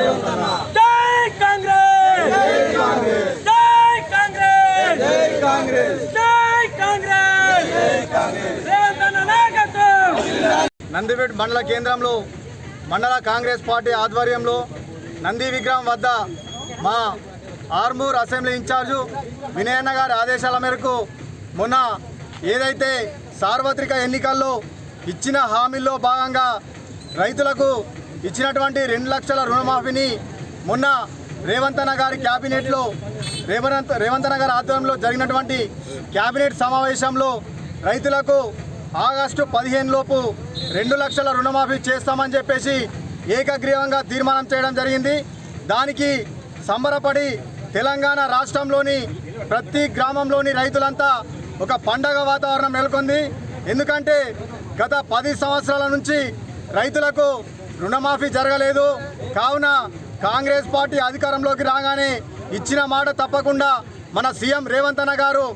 జై కాంగ్రెస్! జై కాంగ్రెస్! జై కాంగ్రెస్! అన్న నాయకత్వం! నందిపేట మండల కేంద్రంలో మండల కాంగ్రెస్ పార్టీ ఆధ్వర్యంలో నంది విగ్రహం వద్ద మా ఆర్మూర్ అసెంబ్లీ ఇన్ఛార్జు వినయన్న గారి ఆదేశాల మేరకు మొన్న ఏదైతే సార్వత్రిక ఎన్నికల్లో ఇచ్చిన హామీల్లో భాగంగా రైతులకు ఇచ్చినటువంటి రెండు లక్షల రుణమాఫీని మొన్న రేవంత్ అన్న గారి క్యాబినెట్లో రేవంత్ రేవంత్ అన్న గారి ఆధ్వర్యంలో జరిగినటువంటి క్యాబినెట్ సమావేశంలో రైతులకు ఆగస్టు పదిహేను లోపు రెండు లక్షల రుణమాఫీ చేస్తామని చెప్పేసి ఏకగ్రీవంగా తీర్మానం చేయడం జరిగింది. దానికి సంబరపడి తెలంగాణ రాష్ట్రంలోని ప్రతి గ్రామంలోని రైతులంతా ఒక పండగ వాతావరణం నెలకొంది. ఎందుకంటే గత పది సంవత్సరాల నుంచి రైతులకు రుణమాఫీ జరగలేదు. కావున కాంగ్రెస్ పార్టీ అధికారంలోకి రాగానే ఇచ్చిన మాట తప్పకుండా మన సీఎం రేవంత్ అన్న గారు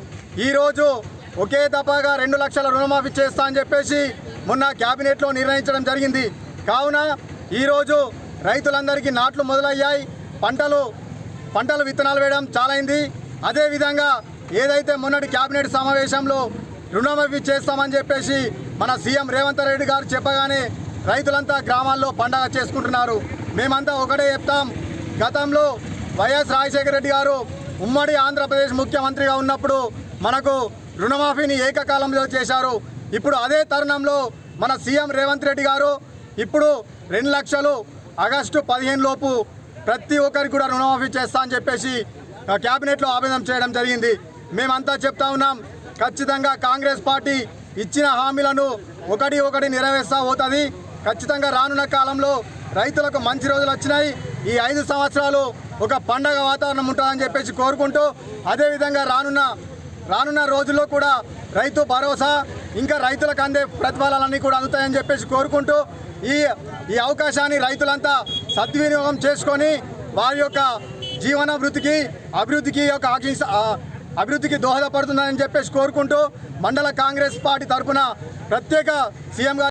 ఈరోజు ఒకే తప్పగా రెండు లక్షల రుణమాఫీ చేస్తా అని చెప్పేసి మొన్న క్యాబినెట్లో నిర్ణయించడం జరిగింది. కావున ఈరోజు రైతులందరికీ నాట్లు మొదలయ్యాయి. పంటలు పంటలు విత్తనాలు వేయడం చాలైంది. అదేవిధంగా ఏదైతే మొన్నటి క్యాబినెట్ సమావేశంలో రుణమాఫీ చేస్తామని చెప్పేసి మన సీఎం రేవంత్ రెడ్డి గారు చెప్పగానే రైతులంతా గ్రామాల్లో పండగ చేసుకుంటున్నారు. మేమంతా ఒకటే చెప్తాం. గతంలో వైఎస్ రాజశేఖర రెడ్డి గారు ఉమ్మడి ఆంధ్రప్రదేశ్ ముఖ్యమంత్రిగా ఉన్నప్పుడు మనకు రుణమాఫీని ఏకకాలంలో చేశారు. ఇప్పుడు అదే తరుణంలో మన సీఎం రేవంత్ రెడ్డి గారు ఇప్పుడు రెండు లక్షలు ఆగస్టు పదిహేను లోపు ప్రతి ఒక్కరికి కూడా రుణమాఫీ చేస్తా అని చెప్పేసి ఆ, క్యాబినెట్లో ఆవేదన చేయడం జరిగింది. మేమంతా చెప్తా ఉన్నాం. ఖచ్చితంగా కాంగ్రెస్ పార్టీ ఇచ్చిన హామీలను ఒకటి ఒకటి నెరవేర్స్తా పోతుంది. ఖచ్చితంగా రానున్న కాలంలో రైతులకు మంచి రోజులు వచ్చినాయి. ఈ ఐదు సంవత్సరాలు ఒక పండగ వాతావరణం ఉంటుందని చెప్పేసి కోరుకుంటూ అదేవిధంగా రానున్న రానున్న రోజుల్లో కూడా రైతు భరోసా ఇంకా రైతులకు అందే ప్రతిఫలాలన్నీ కూడా అందుతాయని చెప్పేసి కోరుకుంటూ ఈ ఈ అవకాశాన్ని రైతులంతా సద్వినియోగం చేసుకొని వారి యొక్క జీవన వృత్తికి అభివృద్ధికి యొక్క అభివృద్ధికి దోహదపడుతుందని చెప్పేసి కోరుకుంటూ మండల కాంగ్రెస్ పార్టీ తరఫున ప్రత్యేక సీఎం గారు